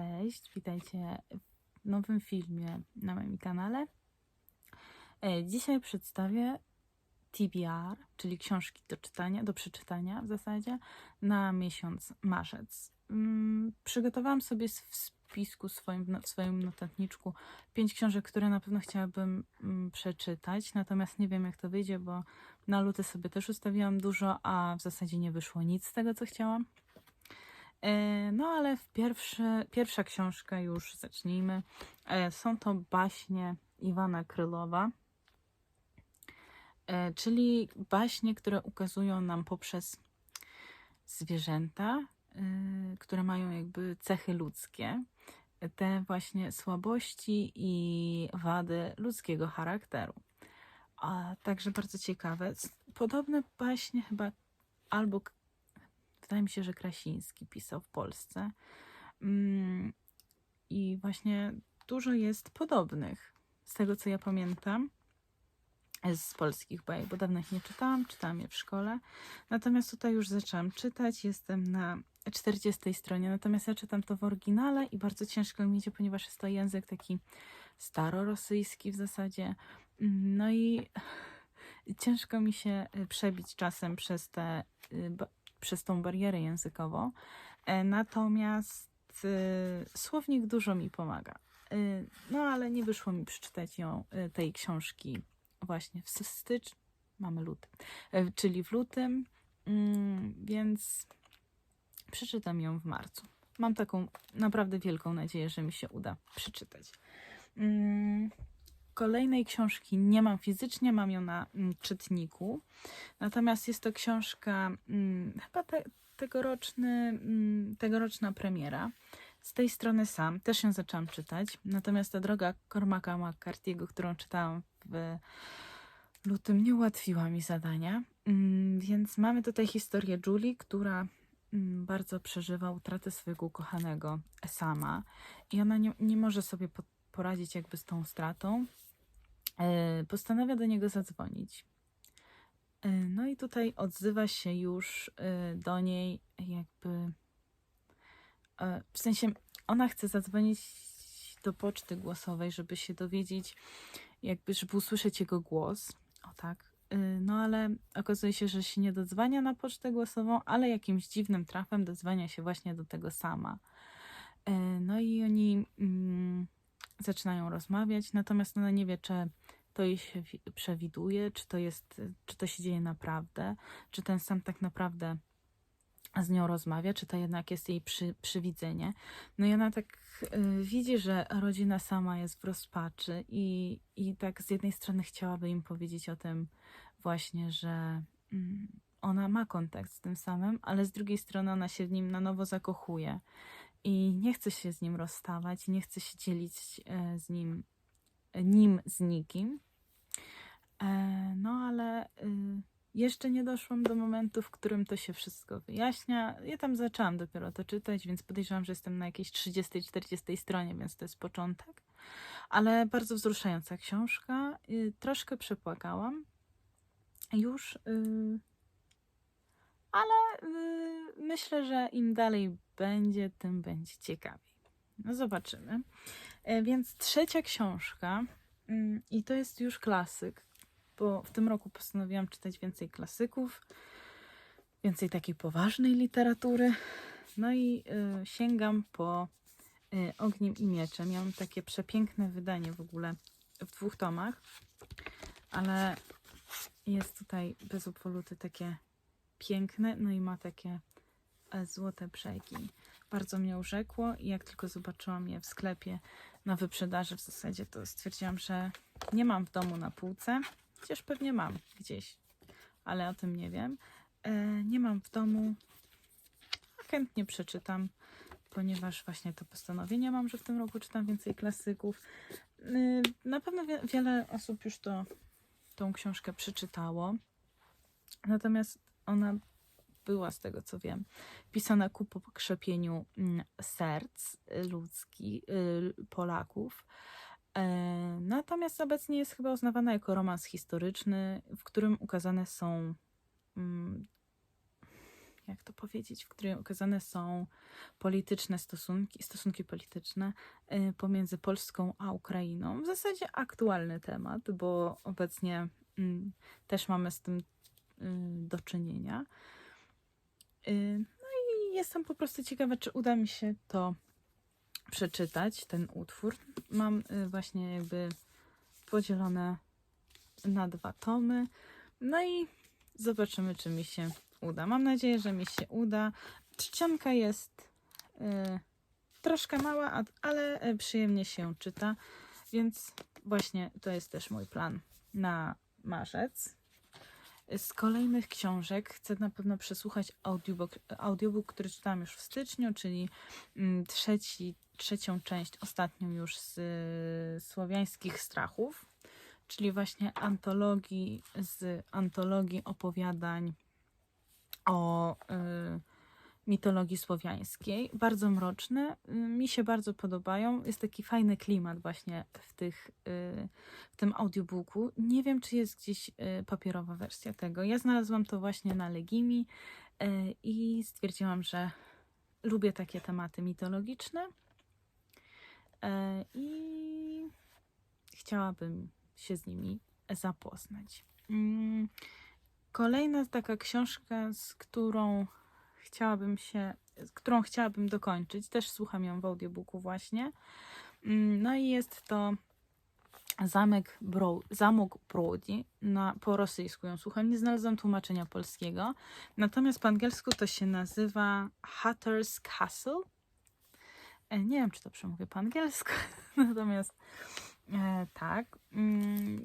Cześć, witajcie w nowym filmie na moim kanale. E, Dzisiaj przedstawię TBR, czyli książki do czytania, do przeczytania w zasadzie na miesiąc marzec. Mm, Przygotowałam sobie w spisku swoim, w swoim notatniczku pięć książek, które na pewno chciałabym mm, przeczytać, natomiast nie wiem jak to wyjdzie, bo na luty sobie też ustawiłam dużo, a w zasadzie nie wyszło nic z tego, co chciałam. E, No ale w pierwszy, pierwsza książka już zacznijmy. E, Są to baśnie Iwana Krylowa, e, czyli baśnie, które ukazują nam poprzez zwierzęta, które mają jakby cechy ludzkie, te właśnie słabości i wady ludzkiego charakteru. A także bardzo ciekawe. Podobne baśnie chyba albo wydaje mi się, że Krasiński pisał w Polsce. Mm, I właśnie dużo jest podobnych, z tego co ja pamiętam, z polskich bajek, bo dawno ich nie czytałam, czytałam je w szkole. Natomiast tutaj już zaczęłam czytać, jestem na 40 stronie, natomiast ja czytam to w oryginale i bardzo ciężko mi idzie, ponieważ jest to język taki starorosyjski w zasadzie. No i ciężko mi się y, przebić czasem przez te ba- przez tą barierę językową. E, Natomiast y, słownik dużo mi pomaga. Y, No ale nie wyszło mi przeczytać ją, tej książki właśnie w styczniu, mamy luty, e, czyli w lutym, mm, więc przeczytam ją w marcu. Mam taką naprawdę wielką nadzieję, że mi się uda przeczytać. Kolejnej książki nie mam fizycznie, mam ją na mm, czytniku. Natomiast jest to książka mm, chyba te, tegoroczny, mm, tegoroczna premiera. Z tej strony sam, też ją zaczęłam czytać. Natomiast ta droga Cormaca McCarthy'ego, którą czytałam w lutym, nie ułatwiła mi zadania. Więc mamy tutaj historię Julie, która bardzo przeżywa utratę swojego ukochanego sama i ona nie, nie może sobie po, poradzić jakby z tą stratą. E, Postanawia do niego zadzwonić. E, No i tutaj odzywa się już e, do niej jakby w sensie ona chce zadzwonić do poczty głosowej, żeby się dowiedzieć, jakby, żeby usłyszeć jego głos. O tak. No ale okazuje się, że się nie dodzwania na pocztę głosową, ale jakimś dziwnym trafem dodzwania się właśnie do tego sama. No i oni mm, zaczynają rozmawiać, natomiast ona nie wie, czy to jej się wi- przewiduje, czy to jest, czy to się dzieje naprawdę, czy ten sam tak naprawdę z nią rozmawia, czy to jednak jest jej przy, przywidzenie. No i ona tak y, widzi, że rodzina sama jest w rozpaczy i, i tak z jednej strony chciałaby im powiedzieć o tym właśnie, że mm, ona ma kontakt z tym samym, ale z drugiej strony ona się w nim na nowo zakochuje i nie chce się z nim rozstawać, nie chce się dzielić e, z nim, nim z nikim. E, No ale y, jeszcze nie doszłam do momentu, w którym to się wszystko wyjaśnia. Ja tam zaczęłam dopiero to czytać, więc podejrzewam, że jestem na jakiejś 30-40 stronie, więc to jest początek. Ale bardzo wzruszająca książka. Y, Troszkę przepłakałam już, y, ale myślę, że im dalej będzie, tym będzie ciekawiej. No zobaczymy. E, Więc trzecia książka, mm, i to jest już klasyk, bo w tym roku postanowiłam czytać więcej klasyków, więcej takiej poważnej literatury. No i y, sięgam po y, Ogniem i Mieczem. Ja mam takie przepiękne wydanie w ogóle w dwóch tomach, ale jest tutaj bez upoluty takie piękne, no i ma takie złote brzegi. Bardzo mnie urzekło i jak tylko zobaczyłam je w sklepie na wyprzedaży w zasadzie, to stwierdziłam, że nie mam w domu na półce, chociaż pewnie mam gdzieś, ale o tym nie wiem. E, nie mam w domu, a chętnie przeczytam, ponieważ właśnie to postanowienie mam, że w tym roku czytam więcej klasyków. Y, Na pewno wie, wiele osób już to, tą książkę przeczytało, natomiast ona była, z tego co wiem, pisana ku pokrzepieniu mm, serc y, ludzkich, y, Polaków. E, Natomiast obecnie jest chyba uznawana jako romans historyczny, w którym ukazane są mm, jak to powiedzieć, w której okazane są polityczne stosunki, stosunki polityczne y, pomiędzy Polską a Ukrainą. W zasadzie aktualny temat, bo obecnie mm, też mamy z tym do czynienia. Y, No i jestem po prostu ciekawa, czy uda mi się to przeczytać, ten utwór. Mam y, właśnie jakby podzielone na dwa tomy. No i zobaczymy, czy mi się uda. Mam nadzieję, że mi się uda. Czcionka jest y, troszkę mała, ale y, przyjemnie się czyta, więc właśnie to jest też mój plan na marzec. Z kolejnych książek chcę na pewno przesłuchać audiobook, audiobook który czytałam już w styczniu, czyli mm, trzeci, trzecią część, ostatnią już z y, słowiańskich strachów, czyli właśnie antologii z antologii opowiadań o y, mitologii słowiańskiej. Bardzo mroczne, y, mi się bardzo podobają. Jest taki fajny klimat właśnie w, tych, y, w tym audiobooku. Nie wiem, czy jest gdzieś y, papierowa wersja tego. Ja znalazłam to właśnie na Legimi i stwierdziłam, że lubię takie tematy mitologiczne i chciałabym się z nimi zapoznać. Mm, Kolejna taka książka, z którą chciałabym się, którą chciałabym dokończyć, też słucham ją w audiobooku właśnie. Mm, No i jest to Zamek Bro, Zamok Brody, na, po rosyjsku ją słucham, nie znalazłam tłumaczenia polskiego, natomiast po angielsku to się nazywa Hatter's Castle. E, Nie wiem, czy to przemówię po angielsku, natomiast e, tak.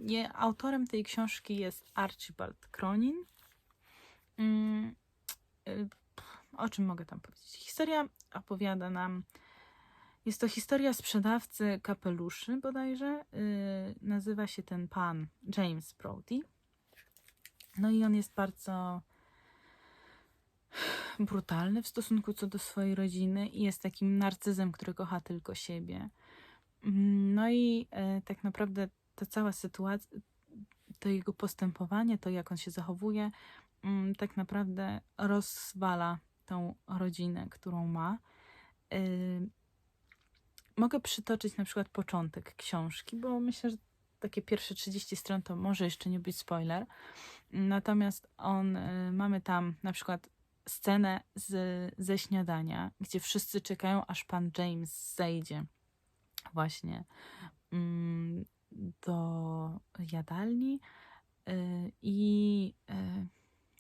Je, autorem tej książki jest Archibald Cronin. Mm, pff, o czym mogę tam powiedzieć? Historia opowiada nam. Jest to historia sprzedawcy kapeluszy bodajże. Y, nazywa się ten pan James Brody. No i on jest bardzo brutalny w stosunku co do swojej rodziny i jest takim narcyzem, który kocha tylko siebie. No i e, tak naprawdę ta cała sytuacja, to jego postępowanie, to jak on się zachowuje, mm, tak naprawdę rozwala tą rodzinę, którą ma. Y, Mogę przytoczyć na przykład początek książki, bo myślę, że takie pierwsze 30 stron to może jeszcze nie być spoiler. Natomiast on, y, mamy tam na przykład scenę z, ze śniadania, gdzie wszyscy czekają, aż pan James zejdzie właśnie mm, do jadalni y, i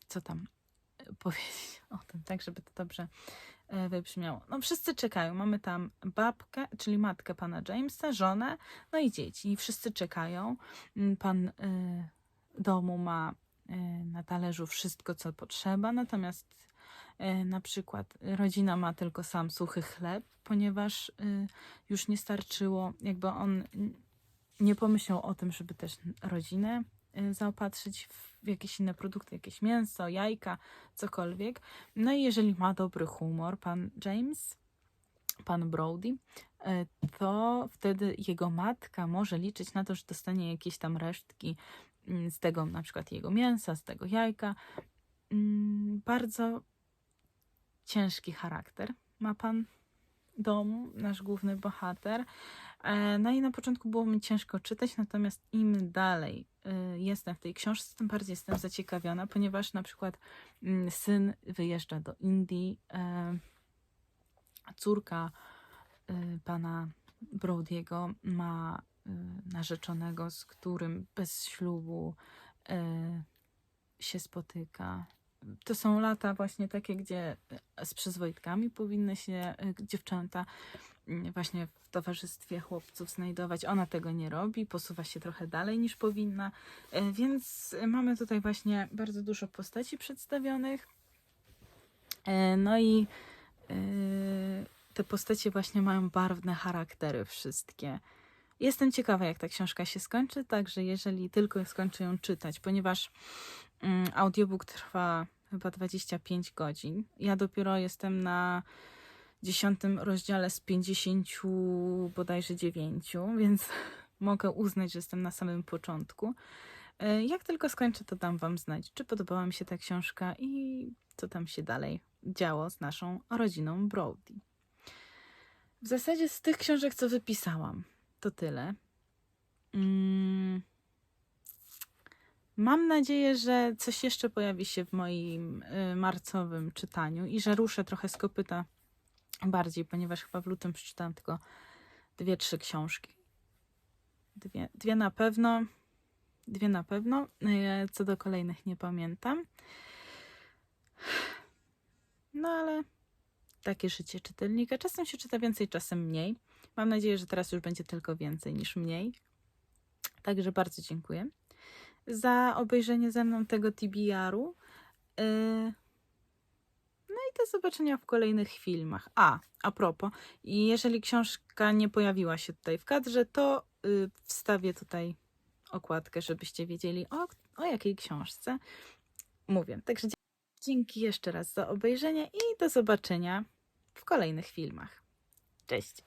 co tam powiedzieć o tym, tak, żeby to dobrze y, wybrzmiało. No wszyscy czekają. Mamy tam babkę, czyli matkę pana Jamesa, żonę, no i dzieci. I wszyscy czekają. Mm, Pan y, domu ma y, na talerzu wszystko, co potrzeba, natomiast na przykład rodzina ma tylko sam suchy chleb, ponieważ już nie starczyło, jakby on nie pomyślał o tym, żeby też rodzinę zaopatrzyć w jakieś inne produkty, jakieś mięso, jajka, cokolwiek. No i jeżeli ma dobry humor, pan James, pan Brody, y, to wtedy jego matka może liczyć na to, że dostanie jakieś tam resztki mm, z tego na przykład jego mięsa, z tego jajka. Mm, Bardzo ciężki charakter ma pan domu, nasz główny bohater. E, No i na początku było mi ciężko czytać, natomiast im dalej y, jestem w tej książce, tym bardziej jestem zaciekawiona, ponieważ na przykład mm, syn wyjeżdża do Indii, e, córka pana Brody'ego ma narzeczonego, z którym bez ślubu się spotyka. To są lata właśnie takie, gdzie z przyzwoitkami powinny się y, dziewczęta mm, właśnie w towarzystwie chłopców znajdować. Ona tego nie robi, posuwa się trochę dalej niż powinna, Y, więc mamy tutaj właśnie bardzo dużo postaci przedstawionych. No i te postacie właśnie mają barwne charaktery wszystkie. Jestem ciekawa, jak ta książka się skończy, także jeżeli tylko skończę ją czytać, ponieważ mm, audiobook trwa chyba 25 godzin. Ja dopiero jestem na dziesiątym rozdziale z 50 bodajże 9, więc mogę uznać, że jestem na samym początku. E, Jak tylko skończę, to dam Wam znać, czy podobała mi się ta książka i co tam się dalej działo z naszą rodziną Brody. W zasadzie z tych książek, co wypisałam, to tyle. Mm. Mam nadzieję, że coś jeszcze pojawi się w moim y, marcowym czytaniu i że ruszę trochę z kopyta bardziej, ponieważ chyba w lutym przeczytałam tylko dwie, trzy książki. Dwie, dwie na pewno. Dwie na pewno. Y, Co do kolejnych nie pamiętam. No ale takie życie czytelnika. Czasem się czyta więcej, czasem mniej. Mam nadzieję, że teraz już będzie tylko więcej niż mniej. Także bardzo dziękuję za obejrzenie ze mną tego TBR-u. Yy, No i do zobaczenia w kolejnych filmach. A, a propos, jeżeli książka nie pojawiła się tutaj w kadrze, to yy, wstawię tutaj okładkę, żebyście wiedzieli o, o jakiej książce mówię. Także dzięki jeszcze raz za obejrzenie i do zobaczenia w kolejnych filmach. Cześć!